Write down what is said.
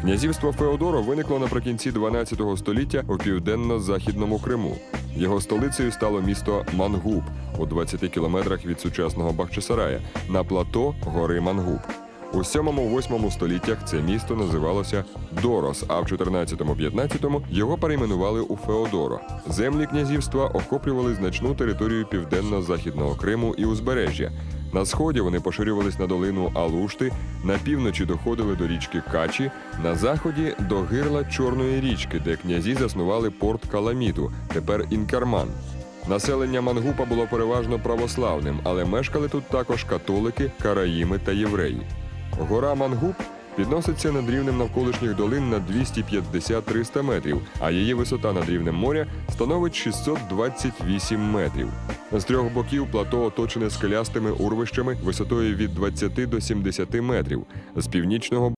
Князівство Феодоро виникло наприкінці 12 століття у південно-західному Криму. Його столицею стало місто Мангуб у 20 кілометрах від сучасного Бахчисарая на плато гори Мангуб. У 7-8 століттях це місто називалося Дорос, а в 14-15 його перейменували у Феодоро. Землі князівства охоплювали значну територію південно-західного Криму і узбережжя. На сході вони поширювались на долину Алушти, на півночі доходили до річки Качі, на заході до гирла Чорної річки, де князі заснували порт Каламіту, тепер Інкарман. Населення Мангупа було переважно православним, але мешкали тут також католики, караїми та євреї. Гора Мангуб підноситься над рівнем навколишніх долин на 250-300 метрів, а її висота над рівнем моря становить 628 метрів. З трьох боків плато оточене скелястими урвищами висотою від 20 до 70 метрів. З північного